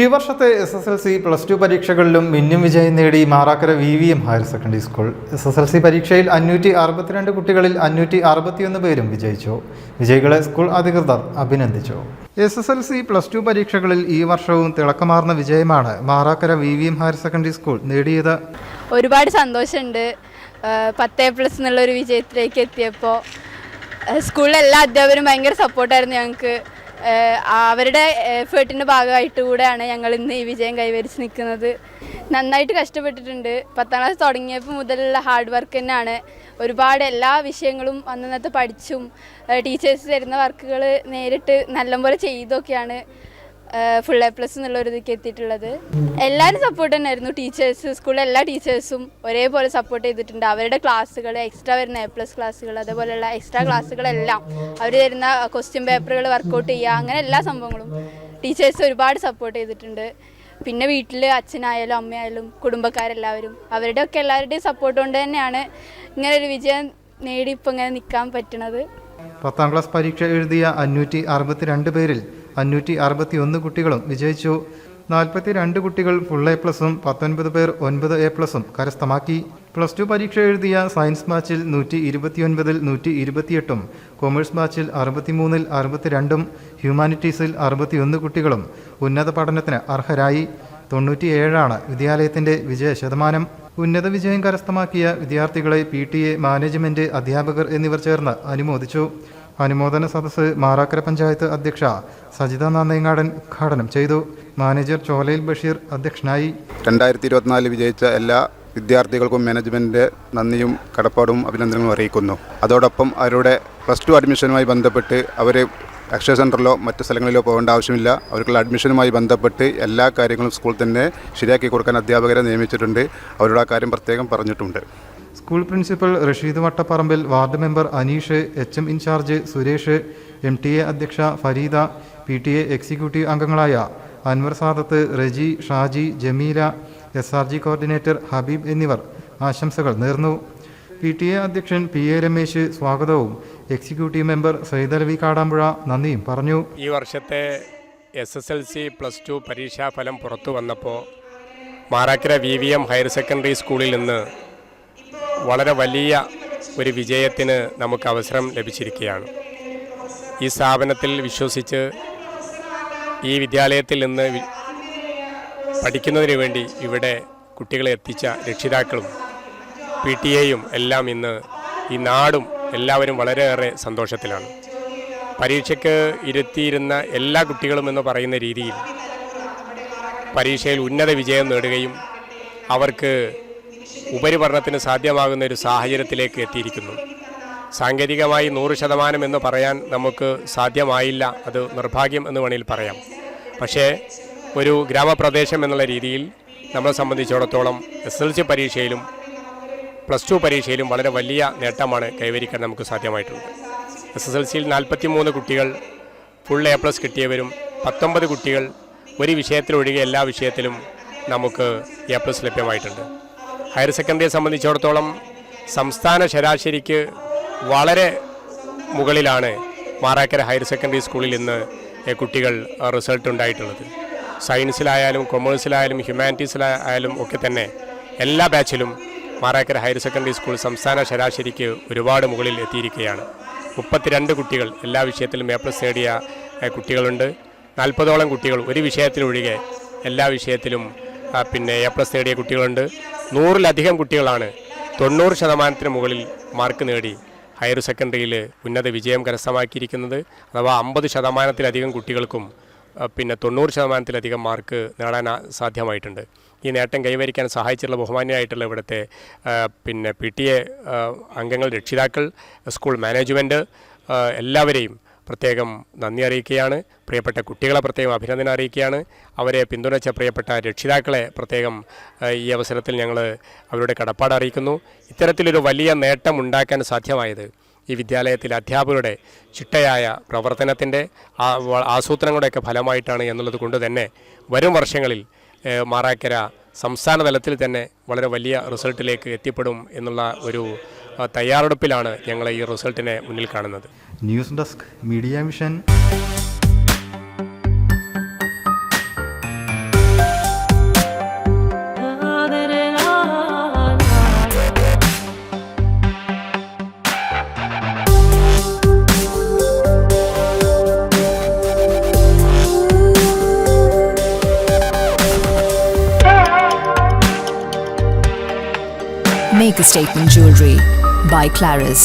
ഈ വർഷത്തെ S S L C plus two പരീക്ഷകളിലും മിന്നും വിജയം നേടി Marakkara V V M higher secondary school S S L C പരീക്ഷയിൽ അഞ്ഞൂറ്റി അറുപത്തിരണ്ട് കുട്ടികളിൽ അഞ്ഞൂറ്റി അറുപത്തിയൊന്ന് പേരും വിജയിച്ചു. വിജയികളെ സ്കൂൾ അധികൃതർ അഭിനന്ദിച്ചു. S S L C plus two പരീക്ഷകളിൽ ഈ വർഷവും തിളക്കമാർന്ന വിജയമാണ് Marakkara V V M higher secondary school നേടിയത്. ഒരുപാട് സന്തോഷമുണ്ട്. പത്ത് പ്ലസ് എന്നുള്ളൊരു വിജയത്തിലേക്ക് എത്തിയപ്പോൾ സ്കൂളിലെ എല്ലാ അധ്യാപകരും ഭയങ്കര സപ്പോർട്ടായിരുന്നു ഞങ്ങൾക്ക്. അവരുടെ എഫേർട്ടിന്റെ ഭാഗമായിട്ട് കൂടെയാണ് ഞങ്ങൾ ഇന്ന് ഈ വിജയം കൈവരിച്ച് നിൽക്കുന്നത്. നന്നായിട്ട് കഷ്ടപ്പെട്ടിട്ടുണ്ട്. പത്താം ക്ലാസ് തുടങ്ങിയപ്പോൾ മുതലുള്ള ഹാർഡ് വർക്ക് തന്നെയാണ്. ഒരുപാട് എല്ലാ വിഷയങ്ങളും അന്നന്നത്തെ പഠിച്ചും ടീച്ചേഴ്സ് തരുന്ന വർക്കുകൾ നേരിട്ട് നല്ലപോലെ ചെയ്തൊക്കെയാണ്. ഫുൾ എ പ്ലസ് എന്നുള്ള ഒരു ഇതിലേക്ക് എത്തിയിട്ടുള്ളത്. എല്ലാവരും സപ്പോർട്ട് തന്നെയായിരുന്നു. ടീച്ചേഴ്സ് സ്കൂളിലെ എല്ലാ ടീച്ചേഴ്സും ഒരേപോലെ സപ്പോർട്ട് ചെയ്തിട്ടുണ്ട്. അവരുടെ ക്ലാസ്സുകൾ എക്സ്ട്രാ വരുന്ന എ പ്ലസ് ക്ലാസ്സുകൾ അതേപോലെയുള്ള എക്സ്ട്രാ ക്ലാസ്സുകളെല്ലാം അവർ തരുന്ന ക്വസ്റ്റ്യൻ പേപ്പറുകൾ വർക്കൗട്ട് ചെയ്യുക അങ്ങനെ എല്ലാ സംഭവങ്ങളും ടീച്ചേഴ്സ് ഒരുപാട് സപ്പോർട്ട് ചെയ്തിട്ടുണ്ട്. പിന്നെ വീട്ടിൽ അച്ഛനായാലും അമ്മയായാലും കുടുംബക്കാരെല്ലാവരും അവരുടെയൊക്കെ എല്ലാവരുടെയും സപ്പോർട്ട് കൊണ്ട് തന്നെയാണ് ഇങ്ങനെ ഒരു വിജയം നേടി ഇപ്പം ഇങ്ങനെ നിൽക്കാൻ പറ്റുന്നത് പത്താം ക്ലാസ് പരീക്ഷ എഴുതിയ അഞ്ഞൂറ്റി അറുപത്തിരണ്ട് പേരിൽ അഞ്ഞൂറ്റി അറുപത്തി ഒന്ന് കുട്ടികളും വിജയിച്ചു. നാൽപ്പത്തി രണ്ട് കുട്ടികൾ ഫുൾ എ പ്ലസും പത്തൊൻപത് പേർ ഒൻപത് എ പ്ലസും കരസ്ഥമാക്കി. പ്ലസ് ടു പരീക്ഷ എഴുതിയ സയൻസ് ബാച്ചിൽ നൂറ്റി ഇരുപത്തിയൊൻപതിൽ നൂറ്റി ഇരുപത്തിയെട്ടും കൊമേഴ്സ് ബാച്ചിൽ അറുപത്തിമൂന്നിൽ അറുപത്തിരണ്ടും ഹ്യൂമാനിറ്റീസിൽ അറുപത്തിയൊന്ന് കുട്ടികളും ഉന്നത പഠനത്തിന് അർഹരായി. തൊണ്ണൂറ്റിയേഴാണ് വിദ്യാലയത്തിന്റെ വിജയ ശതമാനം. ഉന്നത വിജയം കരസ്ഥമാക്കിയ വിദ്യാർത്ഥികളെ പി ടി എ മാനേജ്മെന്റ് അധ്യാപകർ എന്നിവർ ചേർന്ന് അനുമോദിച്ചു. അനുമോദന സദസ്സ് മാറാക്കര പഞ്ചായത്ത് അധ്യക്ഷ സജിത നന്ദയങ്ങാടൻ ഉദ്ഘാടനം ചെയ്തു. മാനേജർ ചോലയിൽ ബഷീർ അധ്യക്ഷനായി. രണ്ടായിരത്തി ഇരുപത്തിനാലിൽ വിജയിച്ച എല്ലാ വിദ്യാർത്ഥികൾക്കും മാനേജ്മെന്റ് നന്ദിയും കടപ്പാടും അഭിനന്ദനങ്ങളും അറിയിക്കുന്നു. അതോടൊപ്പം അവരുടെ പ്ലസ് ടു അഡ്മിഷനുമായി ബന്ധപ്പെട്ട് അവർ അക്ഷയ സെന്ററിലോ മറ്റ് സ്ഥലങ്ങളിലോ പോകേണ്ട ആവശ്യമില്ല. അവർക്കുള്ള അഡ്മിഷനുമായി ബന്ധപ്പെട്ട് എല്ലാ കാര്യങ്ങളും സ്കൂൾ തന്നെ ശരിയാക്കി കൊടുക്കാൻ അധ്യാപകരെ നിയമിച്ചിട്ടുണ്ട്. അവരോട് ആ കാര്യം പ്രത്യേകം പറഞ്ഞിട്ടുണ്ട്. School principal Rasheed Vattapparambil ward member Aneesh H M in charge Suresh M T A അധ്യക്ഷ Fareeda P T A executive അംഗങ്ങളായ Anwar Sadath Reji Shaji Jameela S R G coordinator Habeeb എന്നിവർ ആശംസകൾ നേർന്നു. പി ടി എ അധ്യക്ഷൻ P A Ramesh സ്വാഗതവും executive member Saidalavi Kadampuzha നന്ദിയും പറഞ്ഞു. ഈ വർഷത്തെ S S L C plus two പരീക്ഷാഫലം പുറത്തു വന്നപ്പോൾ Marakkara V V M higher secondary സ്കൂളിൽ നിന്ന് വളരെ വലിയ ഒരു വിജയത്തിന് നമുക്ക് അവസരം ലഭിച്ചിരിക്കുകയാണ്. ഈ സ്ഥാപനത്തിൽ വിശ്വസിച്ച് ഈ വിദ്യാലയത്തിൽ നിന്ന് പഠിക്കുന്നതിന് വേണ്ടി ഇവിടെ കുട്ടികളെ എത്തിച്ച രക്ഷിതാക്കളും പി ടി എയും എല്ലാം ഇന്ന് ഈ നാടും എല്ലാവരും വളരെയേറെ സന്തോഷത്തിലാണ്. പരീക്ഷയ്ക്ക് ഇരുത്തിയിരുന്ന എല്ലാ കുട്ടികളും എന്ന് പറയുന്ന രീതിയിൽ പരീക്ഷയിൽ ഉന്നത വിജയം നേടുകയും അവർക്ക് ഉപരിപഠനത്തിന് സാധ്യമാകുന്ന ഒരു സാഹചര്യത്തിലേക്ക് എത്തിയിരിക്കുന്നു. സാങ്കേതികമായി നൂറ് ശതമാനം എന്ന് പറയാൻ നമുക്ക് സാധ്യമായില്ല. അത് നിർഭാഗ്യം എന്ന് വേണമെങ്കിൽ പറയാം. പക്ഷേ ഒരു ഗ്രാമപ്രദേശം എന്നുള്ള രീതിയിൽ നമ്മളെ സംബന്ധിച്ചിടത്തോളം എസ് എൽ സി പരീക്ഷയിലും പ്ലസ് ടു പരീക്ഷയിലും വളരെ വലിയ നേട്ടമാണ് കൈവരിക്കാൻ നമുക്ക് സാധ്യമായിട്ടുണ്ട്. എസ് എസ് എൽ സിയിൽ നാൽപ്പത്തി മൂന്ന് കുട്ടികൾ ഫുൾ എ പ്ലസ് കിട്ടിയവരും പത്തൊമ്പത് കുട്ടികൾ ഒരു വിഷയത്തിലൊഴികെ എല്ലാ വിഷയത്തിലും നമുക്ക് എ പ്ലസ് ലഭ്യമായിട്ടുണ്ട്. ഹയർ സെക്കൻഡറിയെ സംബന്ധിച്ചിടത്തോളം സംസ്ഥാന ശരാശരിക്ക് വളരെ മുകളിലാണ് മാറാക്കര ഹയർ സെക്കൻഡറി സ്കൂളിൽ ഇന്ന് കുട്ടികൾ റിസൾട്ട് ഉണ്ടായിട്ടുള്ളത്. സയൻസിലായാലും കൊമേഴ്സിലായാലും ഹ്യൂമാനിറ്റീസിലായാലും ഒക്കെ തന്നെ എല്ലാ ബാച്ചിലും മാറാക്കര ഹയർ സെക്കൻഡറി സ്കൂൾ സംസ്ഥാന ശരാശരിക്ക് ഒരുപാട് മുകളിൽ എത്തിയിരിക്കുകയാണ്. മുപ്പത്തിരണ്ട് കുട്ടികൾ എല്ലാ വിഷയത്തിലും എ പ്ലസ് നേടിയ കുട്ടികളുണ്ട്. നാൽപ്പതോളം കുട്ടികൾ ഒരു വിഷയത്തിലൊഴികെ എല്ലാ വിഷയത്തിലും പിന്നെ എ പ്ലസ് നേടിയ കുട്ടികളുണ്ട്. നൂറിലധികം കുട്ടികളാണ് തൊണ്ണൂറ് ശതമാനത്തിന് മുകളിൽ മാർക്ക് നേടി. ഹയർ സെക്കൻഡറിയിൽ ഉന്നത വിജയം കരസ്ഥമാക്കിയിരിക്കുന്നത്. അഥവാ അമ്പത് ശതമാനത്തിലധികം കുട്ടികൾക്കും പിന്നെ തൊണ്ണൂറ് ശതമാനത്തിലധികം മാർക്ക് നേടാൻ സാധ്യമായിട്ടുണ്ട്. ഈ നേട്ടം കൈവരിക്കാൻ സഹായിച്ചിട്ടുള്ള ബഹുമാന്യമായിട്ടുള്ള ഇവിടുത്തെ പിന്നെ പി ടി എ അംഗങ്ങൾ രക്ഷിതാക്കൾ സ്കൂൾ മാനേജ്മെന്റ് എല്ലാവരെയും പ്രത്യേകം നന്ദി അറിയിക്കുകയാണ്. പ്രിയപ്പെട്ട കുട്ടികളെ പ്രത്യേകം അഭിനന്ദനം അറിയിക്കുകയാണ്. അവരെ പിന്തുണച്ച പ്രിയപ്പെട്ട രക്ഷിതാക്കളെ പ്രത്യേകം ഈ അവസരത്തിൽ ഞങ്ങൾ അവരുടെ കടപ്പാട് അറിയിക്കുന്നു. ഇത്തരത്തിലൊരു വലിയ നേട്ടം ഉണ്ടാക്കാൻ സാധ്യമായത് ഈ വിദ്യാലയത്തിലെ അധ്യാപകരുടെ ചിട്ടയായ പ്രവർത്തനത്തിന്റെ ആസൂത്രണങ്ങളുടെയൊക്കെ ഫലമായിട്ടാണ് എന്നുള്ളത് കൊണ്ട് തന്നെ വരും വർഷങ്ങളിൽ മാറാക്കര സംസ്ഥാന തലത്തിൽ തന്നെ വളരെ വലിയ റിസൾട്ടിലേക്ക് എത്തിപ്പെടും എന്നുള്ള ഒരു തയ്യാറെടുപ്പിലാണ് ഞങ്ങൾ ഈ റിസൾട്ടിനെ മുന്നിൽ കാണുന്നത്. News desk media mission Make a Statement Jewelry by Claris.